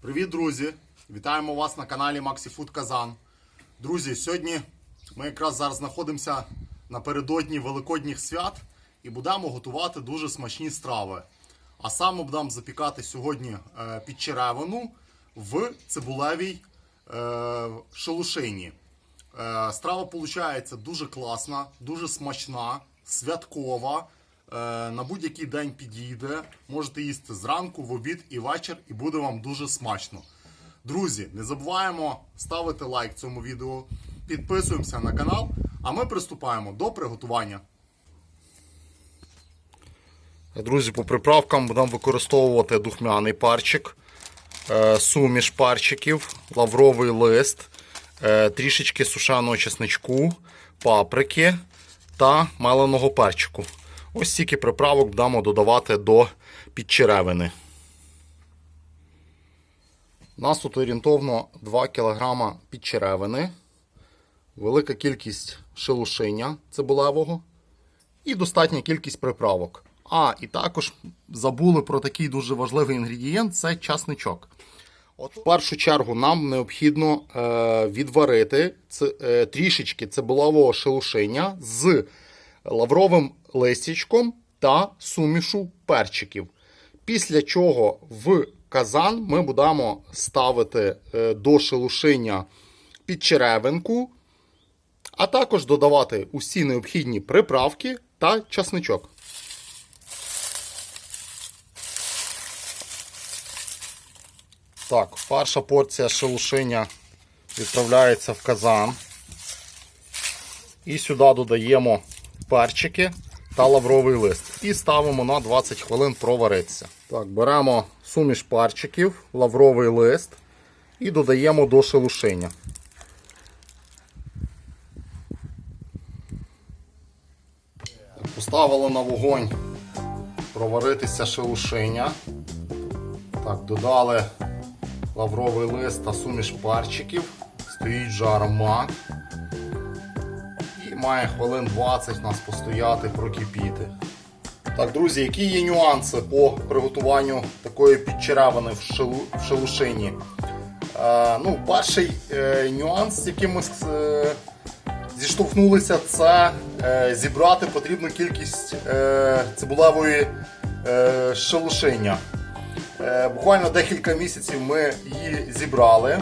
Привіт, друзі! Вітаємо вас на каналі MaxiFood Казан. Друзі, сьогодні ми якраз зараз знаходимося напередодні Великодніх свят і будемо готувати дуже смачні страви. А саме будемо запікати сьогодні е, підчеревину в цибулевій е, шелушині. Е, Страва виходить дуже класна, дуже смачна, святкова. Е, На будь-який день підійде. Можете їсти зранку, в обід і вечір, і буде вам дуже смачно. Друзі, не забуваємо ставити лайк цьому відео, підписуємося на канал, а ми приступаємо до приготування. Друзі, по приправкам будемо використовувати духмяний парчик, е, суміш парчиків, лавровий лист, е, трішечки сушеного чесничку, паприки та меленого перчику. Ось стільки приправок будемо додавати до підчеревини. У нас тут орієнтовно 2 кг підчеревини, велика кількість шелушиння цибулевого і достатня кількість приправок. А, і також забули про такий дуже важливий інгредієнт це часничок. От в першу чергу нам необхідно е, відварити ц, е, трішечки цибулового шелушиння з лавровим листячком та сумішу перчиків. Після чого в казан ми будемо ставити е, до шелушиння підчеревинку, а також додавати усі необхідні приправки та часничок. Так, перша порція шелушиння відправляється в казан. І сюди додаємо перчики та лавровий лист. І ставимо на 20 хвилин проваритися. Так, беремо суміш перчиків, лавровий лист і додаємо до шелушиння. Поставили на вогонь проваритися шелушиня. Так, додали лавровий лист та суміш парчиків. Стоїть. І має хвилин 20 нас постояти, прокипіти. Так, друзі, які є нюанси по приготуванню такої підчеревини в, шелу, в шелушині? Е, ну, перший е, нюанс, з яким ми е, зіштовхнулися, це е, зібрати потрібну кількість е, цибулевої е, шелушиння. Е, Буквально декілька місяців ми її зібрали.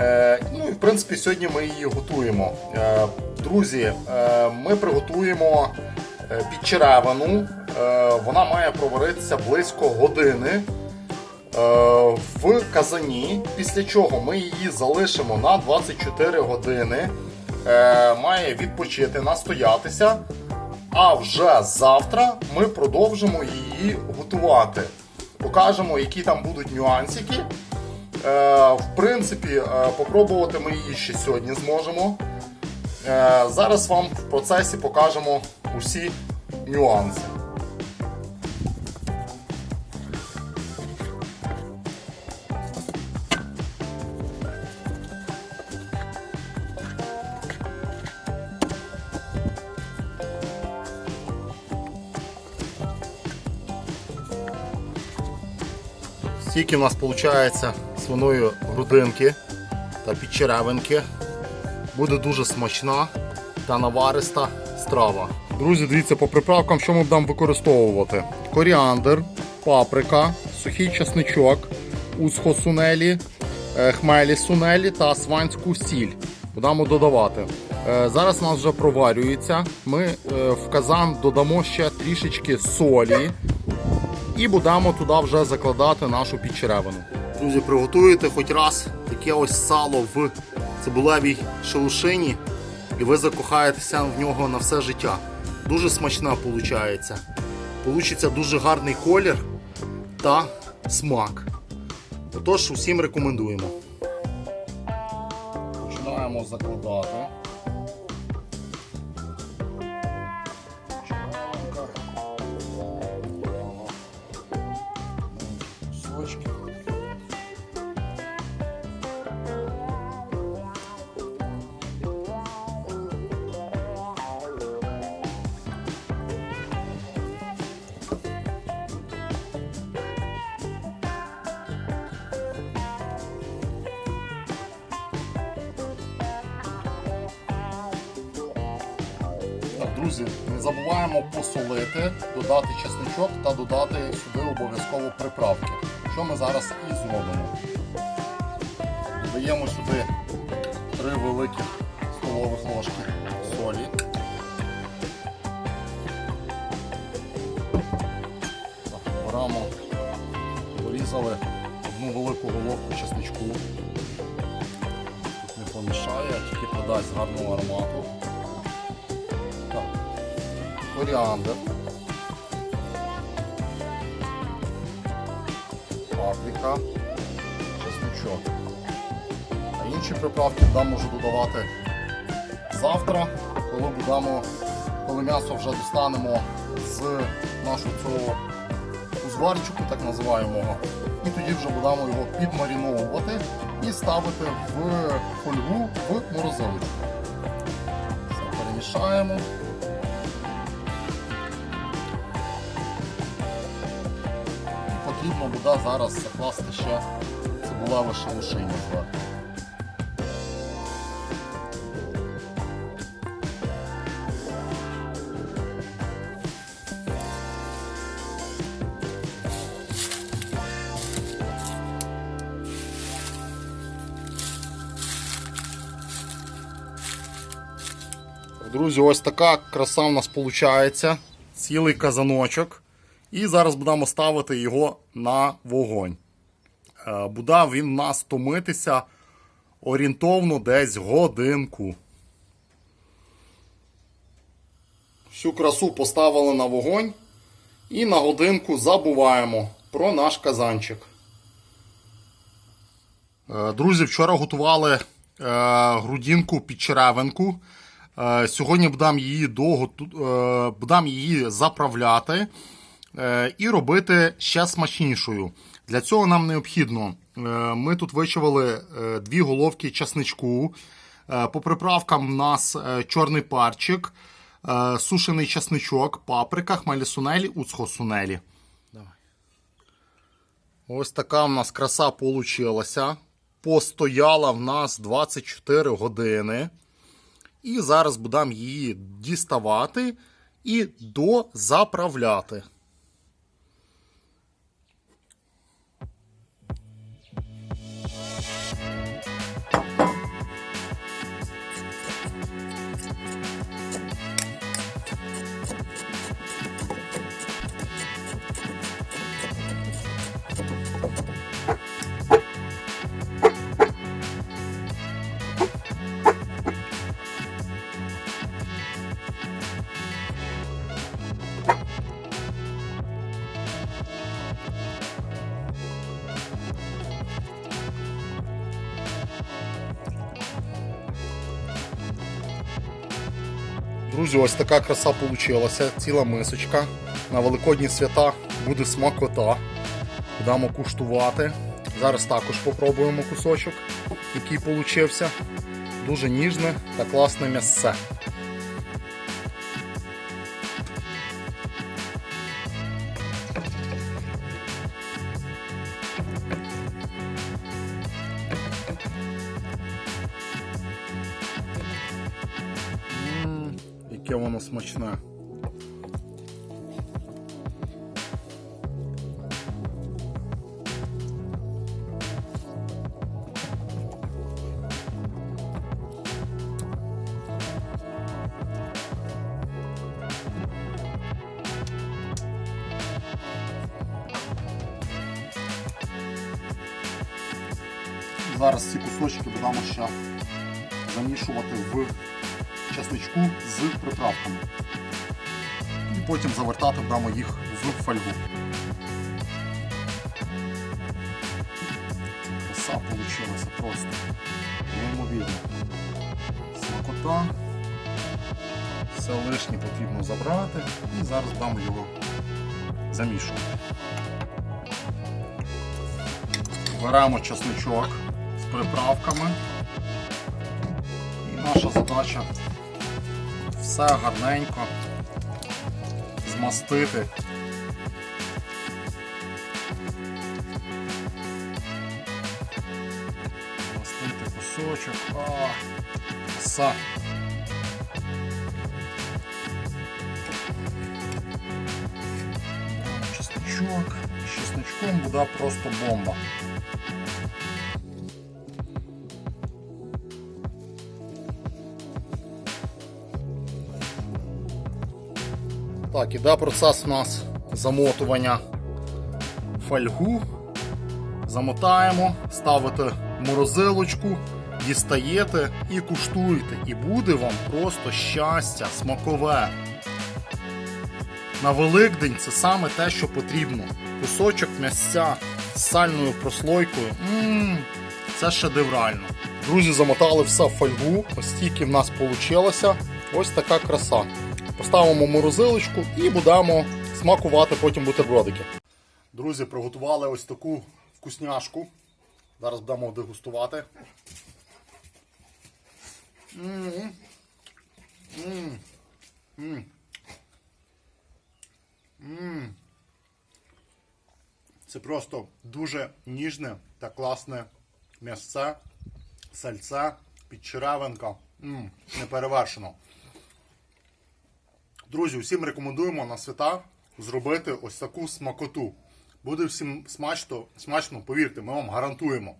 Е, Ну і в принципі сьогодні ми її готуємо. Е, Друзі, е, ми приготуємо підчеревину. Вона має проваритися близько години в казані, після чого ми її залишимо на 24 години. Має відпочити, настоятися. А вже завтра ми продовжимо її готувати. Покажемо, які там будуть нюансики. Е, В принципі, е, попробувати ми її ще сьогодні зможемо. Е, Зараз вам в процесі покажемо усі нюанси. Стільки у нас виходить свиної грудинки та підчеревинки. Буде дуже смачна та навариста страва. Друзі, дивіться по приправкам, що ми будемо використовувати: коріандр, паприка, сухий чесничок, усхо сунелі, е, хмелі сунелі та сванську сіль. Будемо додавати. Е, Зараз у нас вже проварюється. Ми е, в казан додамо ще трішечки солі. І будемо туди вже закладати нашу підчеревину. Друзі, приготуєте хоч раз таке ось сало в цибулевій шелушині, і ви закохаєтеся в нього на все життя. Дуже смачна виходить. Получиться дуже гарний колір та смак. Отож, усім рекомендуємо. Починаємо закладати. Друзі, не забуваємо посолити, додати чесничок та додати сюди обов'язково приправки. Що ми зараз і зробимо. Додаємо сюди 3 великих столових ложки солі. Беремо, порізали одну велику головку чесничку. Тут не помішає, а тільки подасть гарного аромату. Коріандр. Паприка, чесничок. А інші приправки туди можу додавати завтра, коли будемо, коли м'ясо вже достанемо з нашого цього узварчику, так називаємо. І тоді вже будемо його підмаріновувати і ставити в фольгу в морозилочку. Перемішаємо. потрібно буде зараз закласти ще цибулеве шелушиння зверху. Друзі, ось така краса в нас виходить. Цілий казаночок. І зараз будемо ставити його на вогонь. Е, Буде він у нас томитися орієнтовно десь годинку. Всю красу поставили на вогонь. І на годинку забуваємо про наш казанчик. Е, Друзі, вчора готували е, грудинку під черевинку. Сьогодні будемо її е, будемо її заправляти і робити ще смачнішою. Для цього нам необхідно. е, Ми тут вичавили е, дві головки часничку. Е, По приправкам у нас е, чорний парчик, е, сушений часничок, паприка, хмелі-сунелі, уцхо-сунелі. Ось така в нас краса получилася. Постояла в нас 24 години. І зараз будемо її діставати і дозаправляти. Друзі, ось така краса получилася. Ціла мисочка. На великодні свята буде смакота. Будемо куштувати. Зараз також попробуємо кусочок, який получився. Дуже ніжне та класне м'ясце. Яке воно смачне. Зараз ці кусочки будемо ще замішувати в часничку з приправками. Потім завертати будемо їх в фольгу. Краса вийшла просто неймовірно. Смакота. Все лишнє потрібно забрати і зараз будемо його замішувати. Беремо часничок з приправками. І наша задача все гарненько змастити. Змастити кусочок. А, краса. Чесночок. З чесночком буде просто бомба. Так, іде процес у нас замотування фольгу. Замотаємо, ставите морозилочку, дістаєте і куштуєте. І буде вам просто щастя, смакове. На Великдень це саме те, що потрібно. Кусочок м'ясця з сальною прослойкою. Ммм, це шедеврально. Друзі, замотали все в фольгу. Ось стільки в нас вийшло. Ось така краса. Поставимо морозилочку і будемо смакувати потім бутербродики. Друзі, приготували ось таку вкусняшку. Зараз будемо дегустувати. Це просто дуже ніжне та класне м'ясце, сальце, підчеревинка. Неперевершено. Друзі, усім рекомендуємо на свята зробити ось таку смакоту. Буде всім смачно, смачно, повірте, ми вам гарантуємо.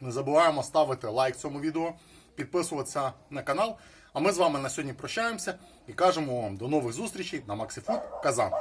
Не забуваємо ставити лайк цьому відео, підписуватися на канал. А ми з вами на сьогодні прощаємося і кажемо вам до нових зустрічей на MaxiFood Казан.